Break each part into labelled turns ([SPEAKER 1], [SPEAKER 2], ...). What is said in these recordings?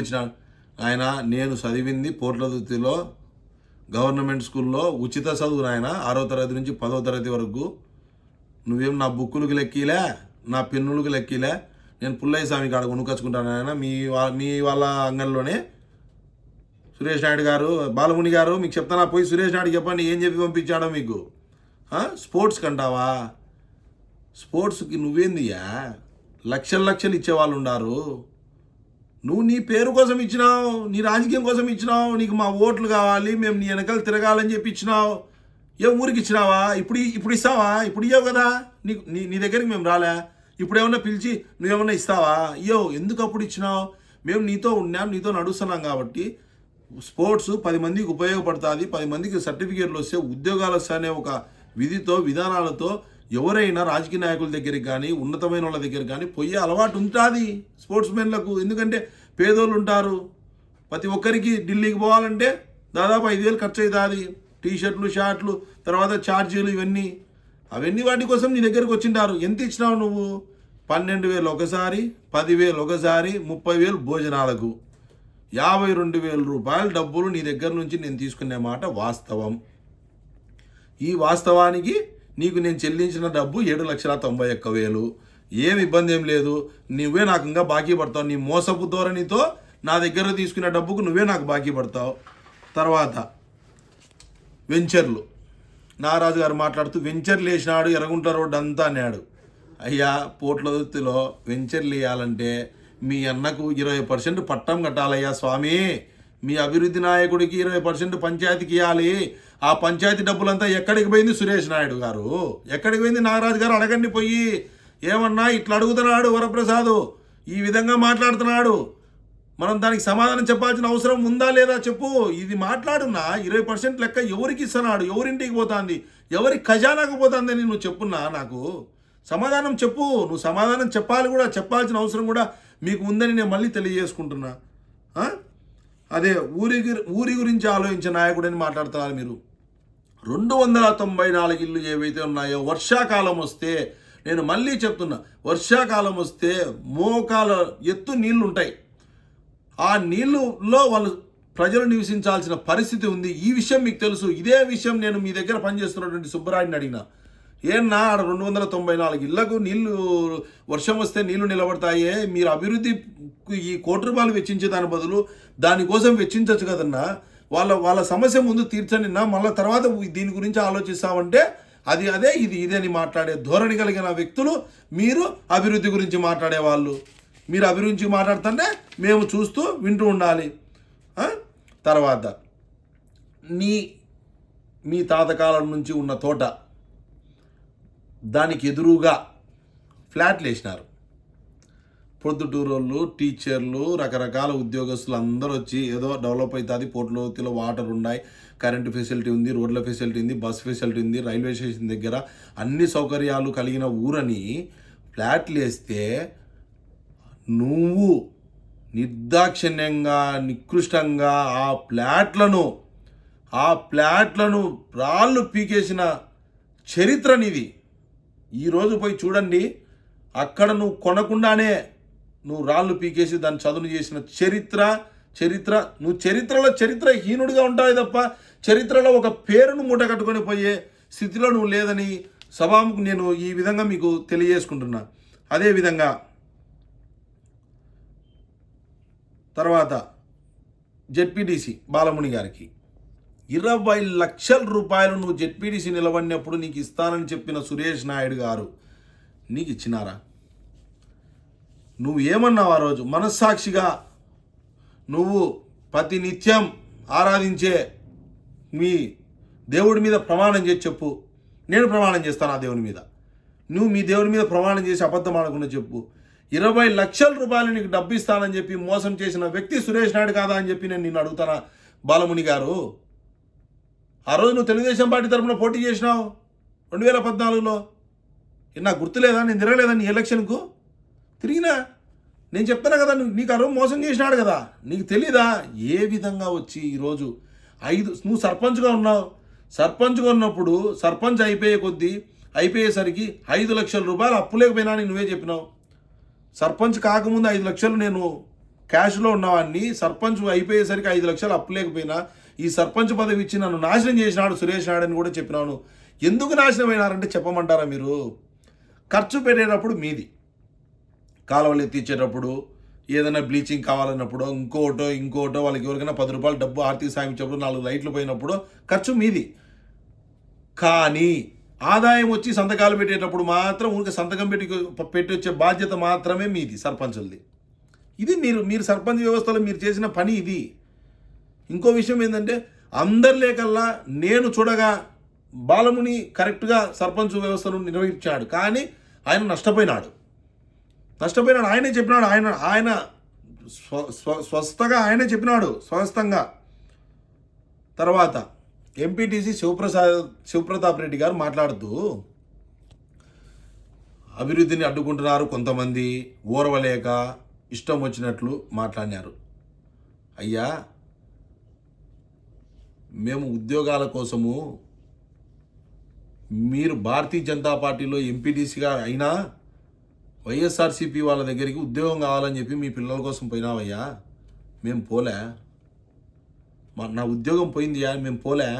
[SPEAKER 1] ఇచ్చిన ఆయన నేను చదివింది పోట్లదుర్తిలో గవర్నమెంట్ స్కూల్లో ఉచిత చదువు నాయన. ఆరో తరగతి నుంచి పదో తరగతి వరకు నువ్వేం నా బుక్కులకు లెక్కిలే నా పెన్నులకు లెక్కీలే నేను పుల్లయ్య స్వామి కాడ కొనుకొచ్చుకుంటాను ఆయన మీ వా- మీ వాళ్ళ అంగంలోనే సురేష్ నాయుడు గారు బాలముని గారు మీకు చెప్తానా? పోయి సురేష్ నాయుడు చెప్పండి ఏం చెప్పి పంపించాడో మీకు? స్పోర్ట్స్ కంటావా? స్పోర్ట్స్కి నువ్వేందియా లక్షలు లక్షలు ఇచ్చేవాళ్ళు ఉండారు. నువ్వు నీ పేరు కోసం ఇచ్చినావు నీ రాజకీయం కోసం ఇచ్చినావు నీకు మా ఓట్లు కావాలి మేము నీ వెనకాల తిరగాలని చెప్పి ఇచ్చినావు. ఏ ఊరికి ఇచ్చినావా? ఇప్పుడు ఇప్పుడు ఇస్తావా? ఇప్పుడు ఇవ్వవు కదా. నీకు నీ నీ దగ్గరికి మేము రాలే. ఇప్పుడు ఏమన్నా పిలిచి నువ్వేమన్నా ఇస్తావా? ఇయ్యో ఎందుకు అప్పుడు ఇచ్చినావు? మేము నీతో ఉన్నాం నీతో నడుస్తున్నాం కాబట్టి స్పోర్ట్స్ పది మందికి ఉపయోగపడుతుంది పది మందికి సర్టిఫికేట్లు వస్తే ఉద్యోగాలు వస్తాయనే ఒక విధితో విధానాలతో ఎవరైనా రాజకీయ నాయకుల దగ్గరికి కానీ ఉన్నతమైన వాళ్ళ దగ్గరికి కానీ పోయే అలవాటు ఉంటుంది స్పోర్ట్స్ మెన్లకు. ఎందుకంటే పేదోళ్ళు ఉంటారు ప్రతి ఒక్కరికి ఢిల్లీకి పోవాలంటే దాదాపు ఐదు వేలు ఖర్చు అవుతుంది టీ షర్ట్లు షార్ట్లు తర్వాత ఛార్జీలు ఇవన్నీ. అవన్నీ వాటి కోసం నీ దగ్గరికి వచ్చింటారు. ఎంత ఇచ్చినావు నువ్వు? పన్నెండు వేలు ఒకసారి పదివేలు ఒకసారి ముప్పై వేలు భోజనాలకు. యాభై రెండు వేల రూపాయల డబ్బులు నీ దగ్గర నుంచి నేను తీసుకునే మాట వాస్తవం. ఈ వాస్తవానికి నీకు నేను చెల్లించిన డబ్బు ఏడు లక్షల తొంభై ఒక్క వేలు. ఏం ఇబ్బంది ఏం లేదు. నువ్వే నాకు ఇంకా బాకీ పడతావు. నీ మోసపు ధోరణితో నా దగ్గర తీసుకున్న డబ్బుకు నువ్వే నాకు బాకీ పడతావు. తర్వాత వెంచర్లు. నారాజు గారు మాట్లాడుతూ వెంచర్లు వేసినాడు ఎర్రగుంట రోడ్డు అంతా అన్నాడు. అయ్యా పోట్లదుర్తిలో వెంచర్లు వేయాలంటే మీ అన్నకు ఇరవై పర్సెంట్ పట్టం కట్టాలయ్యా స్వామి. మీ అభివృద్ధి నాయకుడికి ఇరవై పర్సెంట్ పంచాయతీకి ఇవ్వాలి ఆ పంచాయతీ డబ్బులంతా ఎక్కడికి పోయింది సురేష్ నాయుడు గారు? ఎక్కడికి పోయింది నాగరాజు గారు? అడగండి పోయి. ఏమన్నా ఇట్లా అడుగుతున్నాడు వరప్రసాదు? ఈ విధంగా మాట్లాడుతున్నాడు. మనం దానికి సమాధానం చెప్పాల్సిన అవసరం ఉందా లేదా చెప్పు. ఇది మాట్లాడున్నా ఇరవై పర్సెంట్ లెక్క ఎవరికి ఇస్తున్నాడు? ఎవరింటికి పోతుంది? ఎవరి ఖజానాకు పోతుంది అని నువ్వు చెప్పున్నా నాకు? సమాధానం చెప్పు. నువ్వు సమాధానం చెప్పాలి కూడా చెప్పాల్సిన అవసరం కూడా మీకు ఉందని నేను మళ్ళీ తెలియజేసుకుంటున్నా. అదే ఊరి గురి- ఊరి గురించి ఆలోచించే నాయకుడని మాట్లాడుతున్నారు మీరు. రెండు వందల తొంభై నాలుగు ఇల్లు ఏవైతే ఉన్నాయో వర్షాకాలం వస్తే నేను మళ్ళీ చెప్తున్నా వర్షాకాలం వస్తే మోకాల ఎత్తు నీళ్ళు ఉంటాయి ఆ నీళ్ళులో వాళ్ళు ప్రజలు నివసించాల్సిన పరిస్థితి ఉంది. ఈ విషయం మీకు తెలుసు. ఇదే విషయం నేను మీ దగ్గర పనిచేస్తున్నటువంటి సుబ్బరాయుడిని అడిగిన. ఏన్నా ఆడ రెండు వందల తొంభై నాలుగు ఇళ్ళకు నీళ్ళు వర్షం వస్తే నీళ్ళు నిలబడతాయే? మీరు అభివృద్ధి ఈ కోటి రూపాయలు వెచ్చించే దాని బదులు దానికోసం వెచ్చించవచ్చు కదన్నా? వాళ్ళ వాళ్ళ సమస్య ముందు తీర్చనిన్నా మళ్ళీ తర్వాత దీని గురించి ఆలోచిస్తామంటే అది అదే ఇది ఇదే అని మాట్లాడే ధోరణి కలిగిన వ్యక్తులు మీరు అభివృద్ధి గురించి మాట్లాడే వాళ్ళు మీరు అభివృద్ధి మాట్లాడుతుంటే మేము చూస్తూ వింటూ ఉండాలి. తర్వాత నీ మీ తాతకాలం నుంచి ఉన్న తోట దానికి ఎదురుగా ఫ్లాట్లు వేసినారు. పొద్దుటూరోళ్ళు టీచర్లు రకరకాల ఉద్యోగస్తులు అందరూ వచ్చి ఏదో డెవలప్ అవుతుంది పోర్టులోతిలో వాటర్ ఉన్నాయి కరెంటు ఫెసిలిటీ ఉంది రోడ్ల ఫెసిలిటీ ఉంది బస్ ఫెసిలిటీ ఉంది రైల్వే స్టేషన్ దగ్గర అన్ని సౌకర్యాలు కలిగిన ఊరని ఫ్లాట్లు వేస్తే నువ్వు నిర్దాక్షిణ్యంగా నికృష్టంగా ఆ ప్లాట్లను ఆ ప్లాట్లను రాళ్ళు పీకేసిన చరిత్రనిది. ఈరోజు పోయి చూడండి అక్కడ నువ్వు కొనకుండానే నువ్వు రాళ్ళు పీకేసి దాన్ని చదును చేసిన చరిత్ర చరిత్ర నువ్వు చరిత్రలో చరిత్ర హీనుడిగా ఉంటావు తప్ప చరిత్రలో ఒక పేరును మూట కట్టుకొని పోయే స్థితిలో నువ్వు లేదని సభాముకు నేను ఈ విధంగా మీకు తెలియజేసుకుంటున్నా. అదేవిధంగా తర్వాత జెడ్పీటీసీ బాలముని గారికి. ఇరవై లక్షల రూపాయలు నువ్వు జెడ్పీటీసీ నిలబడినప్పుడు నీకు ఇస్తానని చెప్పిన సురేష్ నాయుడు గారు నీకు ఇచ్చినారా? నువ్వు ఏమన్నావు ఆ రోజు? మనస్సాక్షిగా నువ్వు ప్రతి నిత్యం ఆరాధించే మీ దేవుడి మీద ప్రమాణం చేసి చెప్పు. నేను ప్రమాణం చేస్తాను ఆ దేవుని మీద. నువ్వు మీ దేవుని మీద ప్రమాణం చేసి అబద్ధం ఆడకుండా చెప్పు. ఇరవై లక్షల రూపాయలు నీకు డబ్బు ఇస్తానని చెప్పి మోసం చేసిన వ్యక్తి సురేష్ నాయుడు కాదా అని చెప్పి నేను నిన్ను అడుగుతానా బాలముని గారు? ఆ రోజు నువ్వు తెలుగుదేశం పార్టీ తరఫున పోటీ చేసినావు రెండు వేల పద్నాలుగులో. నాకు గుర్తులేదా? నేను తిరగలేదా నీ ఎలక్షన్కు? తిరిగినా. నేను చెప్తాను కదా నువ్వు నీకు ఆ రోజు మోసం చేసినాడు కదా. నీకు తెలీదా? ఏ విధంగా వచ్చి ఈరోజు ఐదు నువ్వు సర్పంచ్గా ఉన్నావు. సర్పంచ్గా ఉన్నప్పుడు సర్పంచ్ అయిపోయే కొద్దీ అయిపోయేసరికి ఐదు లక్షల రూపాయలు అప్పు లేకపోయినా అని నువ్వే చెప్పినావు. సర్పంచ్ కాకముందు ఐదు లక్షలు నేను క్యాష్లో ఉన్నవాడిని సర్పంచ్ అయిపోయేసరికి ఐదు లక్షలు అప్పు లేకపోయినా ఈ సర్పంచ్ పదవి ఇచ్చి నన్ను నాశనం చేసినాడు సురేష్ నాయుడు అని కూడా చెప్పినాను ఎందుకు నాశనం అయినారంటే చెప్పమంటారా మీరు? ఖర్చు పెట్టేటప్పుడు మీది. కాలువలు ఎత్తిచ్చేటప్పుడు ఏదైనా బ్లీచింగ్ కావాలన్నప్పుడు ఇంకోటో ఇంకోటో వాళ్ళకి ఎవరికైనా పది రూపాయలు డబ్బు ఆర్థిక సాయం ఇచ్చినప్పుడు నాలుగు లైట్లు పోయినప్పుడు ఖర్చు మీది. కానీ ఆదాయం వచ్చి సంతకాలు పెట్టేటప్పుడు మాత్రం ఊరికి సంతకం పెట్టి పెట్టి వచ్చే బాధ్యత మాత్రమే మీది సర్పంచులది. ఇది మీరు మీరు సర్పంచ్ వ్యవస్థలో మీరు చేసిన పని ఇది. ఇంకో విషయం ఏంటంటే అందరి లేకల్లా నేను చూడగా బాలముని కరెక్ట్గా సర్పంచ్ వ్యవస్థను నిర్వహించాడు. కానీ ఆయన నష్టపోయినాడు. నష్టపోయినాడు. ఆయనే చెప్పినాడు. ఆయన ఆయన స్వ స్వ స్వస్థగా ఆయనే చెప్పినాడు. స్వస్థంగా. తర్వాత ఎంపీటీసీ శివప్రసాద్ శివప్రతాప్ రెడ్డి గారు మాట్లాడుతూ అభివృద్ధిని అడ్డుకుంటున్నారు కొంతమంది ఓర్వలేక ఇష్టం వచ్చినట్లు మాట్లాడినారు. అయ్యా మేము ఉద్యోగాల కోసము మీరు భారతీయ జనతా పార్టీలో ఎంపీటీసీగా అయినా వైఎస్ఆర్సీపీ వాళ్ళ దగ్గరికి ఉద్యోగం కావాలని చెప్పి మీ పిల్లల కోసం పోయినావయ్యా. మేము పోలే. మా నా ఉద్యోగం పోయిందియా మేము పోలే.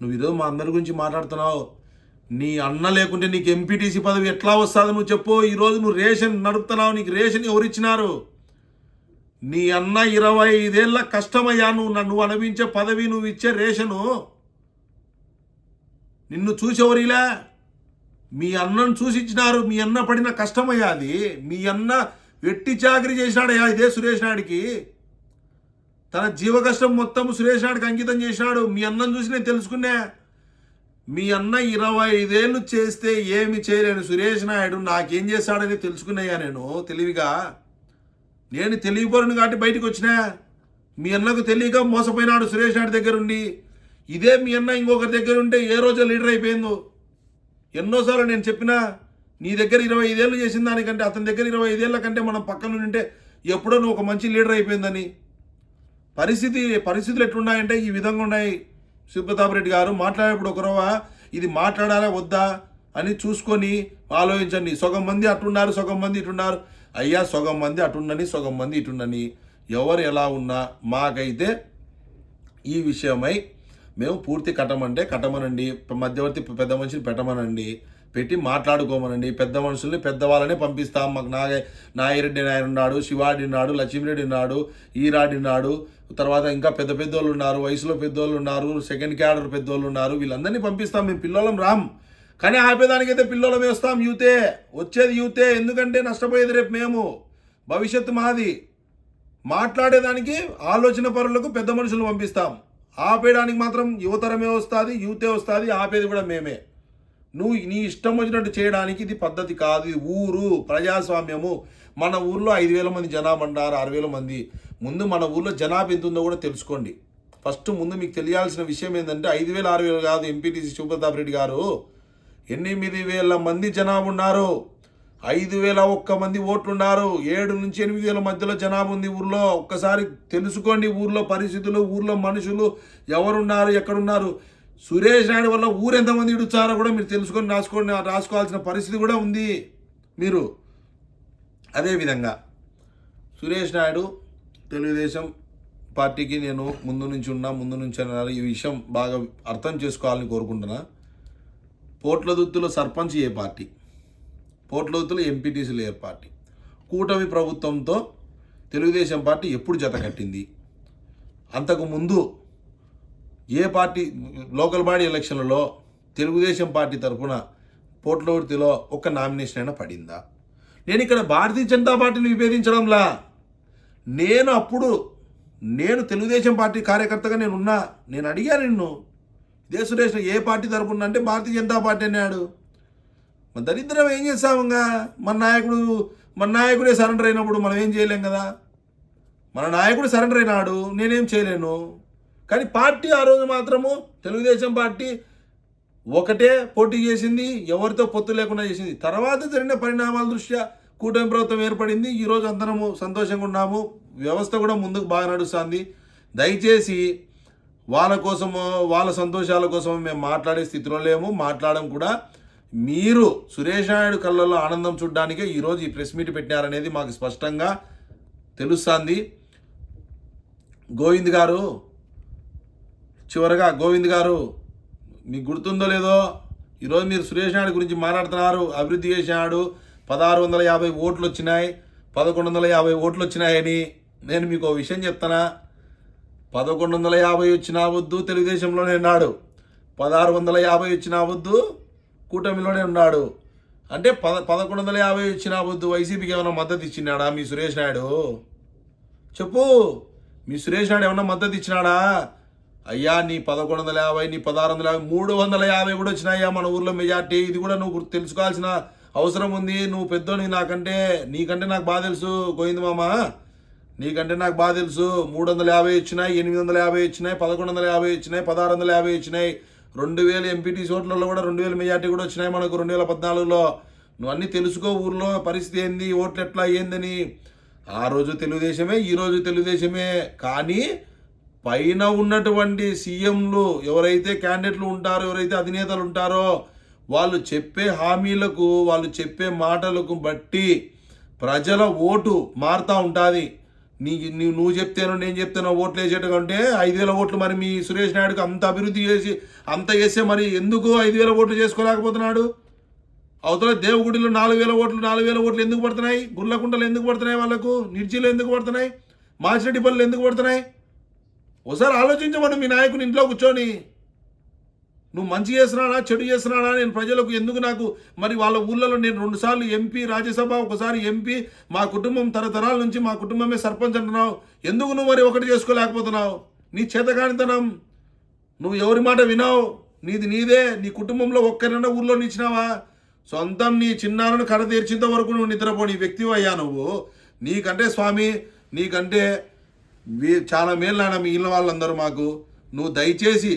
[SPEAKER 1] నువ్వు ఈరోజు మా అందరి గురించి మాట్లాడుతున్నావు. నీ అన్న లేకుంటే నీకు ఎంపీటీసీ పదవి ఎట్లా వస్తుంది నువ్వు చెప్పు. ఈరోజు నువ్వు రేషన్ నడుపుతున్నావు నీకు రేషన్ ఎవరు ఇచ్చినారు నీ అన్న ఇరవై ఐదేళ్ళ కష్టమయ్యా నువ్వు నన్ను అనిపించే పదవి నువ్వు ఇచ్చే రేషను నిన్ను చూసేవరిలా? మీ అన్నను చూసి ఇచ్చినారు మీ అన్న పడిన కష్టమయ్యా అది. మీ అన్న వెట్టి చాకరీ చేసినాడయ్యా ఇదే సురేష్ నాయుడికి. తన జీవ కష్టం మొత్తం సురేష్ నాయుడికి అంకితం చేసినాడు. మీ అన్నను చూసి నేను తెలుసుకున్నా. మీ అన్న ఇరవై ఐదేళ్ళు చేస్తే ఏమి చేయలేను సురేష్ నాయుడు నాకేం చేస్తాడని తెలుసుకున్నాయా నేను తెలివిగా. నేను తెలియపోరును కాబట్టి బయటకు వచ్చినా. మీ అన్నకు తెలియక మోసపోయినాడు సురేష్ నాయుడు దగ్గరుండి. ఇదే మీ అన్న ఇంకొకరి దగ్గరుంటే ఏ రోజు లీడర్ అయిపోయిందో. ఎన్నోసార్లు నేను చెప్పినా నీ దగ్గర ఇరవై ఐదేళ్ళు చేసిన దానికంటే అతని దగ్గర ఇరవై ఐదేళ్ళ కంటే మనం పక్కన ఉంటే ఎప్పుడో నువ్వు ఒక మంచి లీడర్ అయిపోయిందని. పరిస్థితి పరిస్థితులు ఎట్లున్నాయంటే ఈ విధంగా ఉన్నాయి. శివప్రతాప్ రెడ్డి గారు మాట్లాడేప్పుడు ఒకరవా ఇది మాట్లాడాలా వద్దా? అని చూసుకొని ఆలోచించండి. సగం మంది అట్టున్నారు సగం మంది ఇటున్నారు అయ్యా సగం మంది అటుండని సగం మంది ఇటుండని ఎవరు ఎలా ఉన్నా మాకైతే ఈ విషయమై మేము పూర్తి కట్టమంటే కట్టమనండి. మధ్యవర్తి పెద్ద మనిషిని పెట్టమనండి. పెట్టి మాట్లాడుకోమనండి. పెద్ద మనుషుల్ని పెద్దవాళ్ళనే పంపిస్తాం. మాకు నాగ నాగిరెడ్డి నాయన ఉన్నాడు శివాడి ఉన్నాడు లక్ష్మీరెడ్డి ఉన్నాడు ఈరాడి ఉన్నాడు. తర్వాత ఇంకా పెద్ద పెద్దోళ్ళు ఉన్నారు వయసులో పెద్దోళ్ళు ఉన్నారు సెకండ్ క్యాడర్ పెద్దోళ్ళు ఉన్నారు. వీళ్ళందరినీ పంపిస్తాం. మేము పిల్లలం రామ్ కానీ ఆపేదానికైతే పిల్లలం వేస్తాం యూతే. వచ్చేది యూతే. ఎందుకంటే నష్టపోయేది రేపు మేము. భవిష్యత్తు మాది. మాట్లాడేదానికి ఆలోచన పరులకు పెద్ద మనుషులు పంపిస్తాం. ఆపేయడానికి మాత్రం యువతరమే వస్తుంది యూతే వస్తుంది ఆపేది కూడా మేమే. నువ్వు నీ ఇష్టం వచ్చినట్టు చేయడానికి ఇది పద్ధతి కాదు. ఇది ఊరు ప్రజాస్వామ్యము. మన ఊర్లో ఐదు వేల మంది జనాభా అంటారు ఆరు వేల మంది. ముందు మన ఊర్లో జనాభా ఎంత ఉందో కూడా తెలుసుకోండి. ఫస్ట్ ముందు మీకు తెలియాల్సిన విషయం ఏంటంటే ఐదు వేల ఆరు వేలు కాదు ఎంపీటీసీ శివప్రతాప్ రెడ్డి గారు. ఎనిమిది వేల మంది జనాభా ఉన్నారు. ఐదు వేల ఒక్క మంది ఓట్లున్నారు. ఏడు నుంచి ఎనిమిది వేల మధ్యలో జనాభా ఉంది ఊర్లో. ఒక్కసారి తెలుసుకోండి ఊర్లో పరిస్థితులు ఊర్లో మనుషులు ఎవరున్నారు ఎక్కడున్నారు. సురేష్ నాయుడు వల్ల ఊరు ఎంతమంది ఇడుచారో కూడా మీరు తెలుసుకొని రాసుకోండి రాసుకోవాల్సిన పరిస్థితి కూడా ఉంది మీరు. అదేవిధంగా సురేష్ నాయుడు తెలుగుదేశం పార్టీకి నేను ముందు నుంచి ఉన్నా ముందు నుంచి అన్నారు. ఈ విషయం బాగా అర్థం చేసుకోవాలని కోరుకుంటున్నా. పోట్లదుత్తులో సర్పంచ్ ఏ పార్టీ? పోట్లదుత్తులో ఎంపీటీసీలు ఏర్పాటు పార్టీ కూటమి ప్రభుత్వంతో తెలుగుదేశం పార్టీ ఎప్పుడు జత కట్టింది? అంతకు ముందు ఏ పార్టీ లోకల్ బాడీ ఎలక్షన్లలో తెలుగుదేశం పార్టీ తరఫున పోట్లవర్తిలో ఒక నామినేషన్ అయినా పడిందా? నేను ఇక్కడ భారతీయ జనతా పార్టీని విభేదించడంలా. నేను అప్పుడు నేను తెలుగుదేశం పార్టీ కార్యకర్తగా నేను ఉన్నా నేను అడిగాను నిన్ను ఇదే సురేష్ ఏ పార్టీ తరపున? అంటే భారతీయ జనతా పార్టీ అన్నాడు. మన దరిద్రం ఏం చేస్తామంగా? మన నాయకుడు మన నాయకుడే సరెండర్ అయినప్పుడు మనం ఏం చేయలేం కదా? మన నాయకుడు సరెండర్ అయినాడు నేనేం చేయలేను. కానీ పార్టీ ఆ రోజు మాత్రము తెలుగుదేశం పార్టీ ఒకటే పోటీ చేసింది ఎవరితో పొత్తు లేకుండా చేసింది. తర్వాత జరిగిన పరిణామాల దృష్ట్యా కూటమి ప్రభుత్వం ఏర్పడింది. ఈరోజు అందరము సంతోషంగా ఉన్నాము. వ్యవస్థ కూడా ముందుకు బాగా నడుస్తుంది. దయచేసి వాళ్ళ కోసము వాళ్ళ సంతోషాల కోసం మేము మాట్లాడే స్థితిలో లేము. మాట్లాడడం కూడా మీరు సురేష్ నాయుడు కళ్ళల్లో ఆనందం చూడడానికే ఈరోజు ఈ ప్రెస్ మీట్ పెట్టినారనేది మాకు స్పష్టంగా తెలుస్తుంది. గోవింద్ గారు చివరగా గోవింద్ గారు మీకు గుర్తుందో లేదో ఈరోజు మీరు సురేష్ నాయుడు గురించి మాట్లాడుతున్నారు అభివృద్ధి చేసినాడు పదహారు వందల యాభై ఓట్లు వచ్చినాయి పదకొండు వందల యాభై ఓట్లు వచ్చినాయని నేను మీకు ఒక విషయం చెప్తానా? పదకొండు వందల యాభై వచ్చినా వద్దు తెలుగుదేశంలోనే నాడు పదహారు వందల యాభై వచ్చినా వద్దు కూటమిలోనే ఉన్నాడు. అంటే పద పదకొండు వందల యాభై వచ్చినా వద్దు వైసీపీకి ఏమైనా మద్దతు ఇచ్చినాడా మీ సురేష్ నాయుడు? చెప్పు. మీ సురేష్ నాయుడు ఏమన్నా మద్దతు ఇచ్చినాడా? అయ్యా నీ పదకొండు వందల యాభై నీ పదహారు వందల యాభై మూడు వందల యాభై కూడా వచ్చినాయ్యా మన ఊర్లో మెజార్టీ? ఇది కూడా నువ్వు గుర్తు- తెలుసుకోవాల్సిన అవసరం ఉంది. నువ్వు పెద్దోని నాకంటే నీకంటే నాకు బాగా తెలుసు గోవింద్ మామ. నీకంటే నాకు బాగా తెలుసు. మూడు వందల యాభై వచ్చినాయి ఎనిమిది వందల యాభై వచ్చినాయి పదకొండు వందల యాభై వచ్చినాయి పదహారు వందల యాభై వచ్చినాయి. రెండు వేల ఎంపీటీ ఓట్లలో కూడా రెండు వేల మెజార్టీ కూడా వచ్చినాయి మనకు. రెండు వేల పద్నాలుగులో నువ్వు అన్నీ తెలుసుకో ఊర్లో పరిస్థితి ఏంది ఓట్లు ఎట్లా ఏందని ఆ రోజు తెలుగుదేశమే ఈరోజు తెలుగుదేశమే. కానీ పైన ఉన్నటువంటి సీఎంలు ఎవరైతే క్యాండిడేట్లు ఉంటారో ఎవరైతే అధినేతలు ఉంటారో వాళ్ళు చెప్పే హామీలకు వాళ్ళు చెప్పే మాటలకు బట్టి ప్రజల ఓటు మారుతూ ఉంటుంది. నీ నువ్వు నువ్వు చెప్తాను నేను చెప్తాను ఓట్లు వేసేట కంటే ఐదు వేల ఓట్లు మరి మీ సురేష్ నాయుడుకి అంత అభివృద్ధి చేసి అంత చేస్తే మరి ఎందుకు ఐదు వేల ఓట్లు చేసుకోలేకపోతున్నాడు? అవతల దేవుగుడిలో నాలుగు వేల ఓట్లు నాలుగు వేల ఓట్లు ఎందుకు పడుతున్నాయి? గుర్లకుంటలు ఎందుకు పడుతున్నాయి వాళ్ళకు? నిర్జీలు ఎందుకు పడుతున్నాయి? మాచిరెడ్డి పనులు ఎందుకు పడుతున్నాయి? ఒకసారి ఆలోచించమను మీ నాయకుని ఇంట్లో కూర్చొని. నువ్వు మంచి చేస్తున్నానా చెడు చేస్తున్నానా? నేను ప్రజలకు ఎందుకు నాకు? మరి వాళ్ళ ఊళ్ళలో నేను రెండుసార్లు ఎంపీ రాజ్యసభ ఒకసారి ఎంపీ. మా కుటుంబం తరతరాల నుంచి మా కుటుంబమే సర్పంచ్ అంటున్నావు. ఎందుకు నువ్వు మరి ఒకటి చేసుకోలేకపోతున్నావు? నీ చేతకానితనం. నువ్వు ఎవరి మాట వినావు. నీది నీదే. నీ కుటుంబంలో ఒక్కరైనా ఊర్లో నిచ్చినావా సొంతం నీ చిన్నారను కడ తీర్చేంత వరకు నువ్వు నిద్రపోని వ్యక్తి అయ్యా నువ్వు? నీకంటే స్వామి నీకంటే చాలా మేలు నాయన మీ ఇళ్ళ వాళ్ళందరూ మాకు. నువ్వు దయచేసి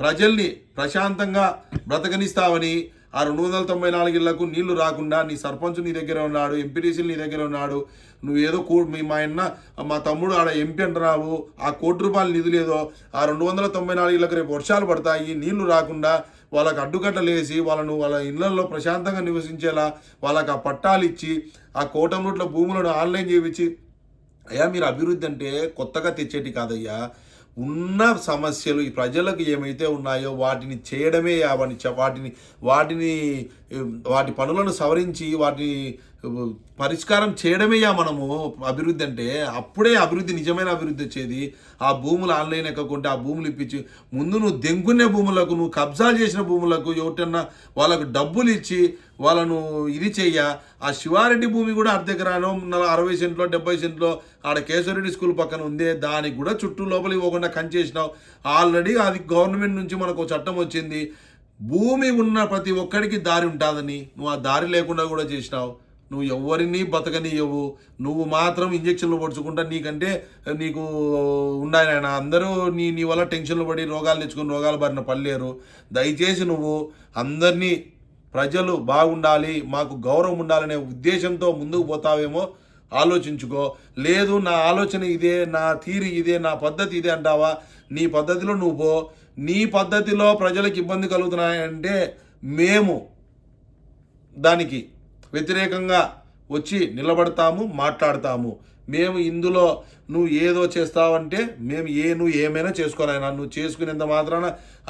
[SPEAKER 1] ప్రజల్ని ప్రశాంతంగా బ్రతకనిస్తావని ఆ రెండు వందల తొంభై నాలుగు ఇళ్ళకు నీళ్ళు రాకుండా నీ సర్పంచ్ నీ దగ్గర ఉన్నాడు ఎంపీటీసీలు నీ దగ్గర ఉన్నాడు నువ్వు ఏదో కూ మీ మా అన్న మా తమ్ముడు ఆడ ఎంపీ అంటున్నావు ఆ కోటి రూపాయలు నిధులేదో ఆ రెండు వందల తొంభై నాలుగు ఇళ్ళకి రేపు వర్షాలు పడతాయి నీళ్ళు రాకుండా వాళ్ళకి అడ్డుకట్టలేసి వాళ్ళను వాళ్ళ ఇళ్ళలో ప్రశాంతంగా నివసించేలా వాళ్ళకి ఆ పట్టాలు ఇచ్చి ఆ కోటంలో భూములను ఆన్లైన్ చేయించి అయ్యా మీరు అభివృద్ధి అంటే కొత్తగా తెచ్చేటి కాదయ్యా. ఉన్న సమస్యలు ఈ ప్రజలకు ఏమైతే ఉన్నాయో వాటిని చేయడమే అవని వాటిని వాటిని వాటి పనులను సవరించి వాటిని పరిష్కారం చేయడమేయా మనము అభివృద్ధి అంటే అప్పుడే అభివృద్ధి నిజమైన అభివృద్ధి వచ్చేది. ఆ భూములు ఆన్లైన్ ఎక్కకుంటే ఆ భూములు ఇప్పించి ముందు నువ్వు దెంగునే భూములకు నువ్వు కబ్జాలు చేసిన భూములకు ఎవటన్నా వాళ్ళకు డబ్బులు ఇచ్చి వాళ్ళను ఇది చెయ్య. ఆ శివారెడ్డి భూమి కూడా అర్ధ ఎకరానో నల- అరవై సెంట్లో డెబ్బై సెంట్లో ఆడ కేశవరెడ్డి స్కూల్ పక్కన ఉందే. దానికి కూడా చుట్టూ లోపలికి పోకుండా కంచేసినావు ఆల్రెడీ అది గవర్నమెంట్ నుంచి మనకు చట్టం వచ్చింది. భూమి ఉన్న ప్రతి ఒక్కడికి దారి ఉంటుందని నువ్వు ఆ దారి లేకుండా కూడా చేసినావు. నువ్వు ఎవరిని బతకనీయవు నువ్వు మాత్రం ఇంజక్షన్లు పొడుచుకుంటా నీకంటే నీకు ఉన్నాయి అందరూ నీ నీ వల్ల టెన్షన్లు పడి రోగాలు తెచ్చుకుని రోగాలు బారిన పడలేరు. దయచేసి నువ్వు అందరినీ ప్రజలు బాగుండాలి మాకు గౌరవం ఉండాలనే ఉద్దేశంతో ముందుకు పోతావేమో ఆలోచించుకో. లేదు నా ఆలోచన ఇదే నా తీరు ఇదే నా పద్ధతి ఇదే అంటావా? నీ పద్ధతిలో నువ్వు పో. నీ పద్ధతిలో ప్రజలకు ఇబ్బంది కలుగుతున్నాయంటే మేము దానికి వ్యతిరేకంగా వచ్చి నిలబడతాము మాట్లాడతాము. మేము ఇందులో నువ్వు ఏదో చేస్తావంటే మేము ఏ నువ్వు ఏమైనా చేసుకోలేనా నువ్వు చేసుకునేంత మాత్రాన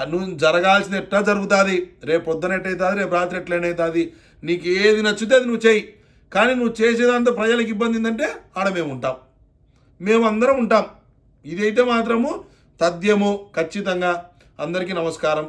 [SPEAKER 1] నువ్వు జరగాల్సింది ఎట్లా జరుగుతుంది? రేపు పొద్దున ఎట్లయితుంది రేపు రాత్రి ఎట్లనవుతుంది నీకు ఏది నచ్చితే అది నువ్వు చెయ్యి కానీ నువ్వు చేసేదంతా ప్రజలకు ఇబ్బంది ఏంటంటే ఆడ మేము ఉంటాం. మేము అందరం ఉంటాం. ఇదైతే మాత్రము తథ్యము. ఖచ్చితంగా అందరికీ నమస్కారం.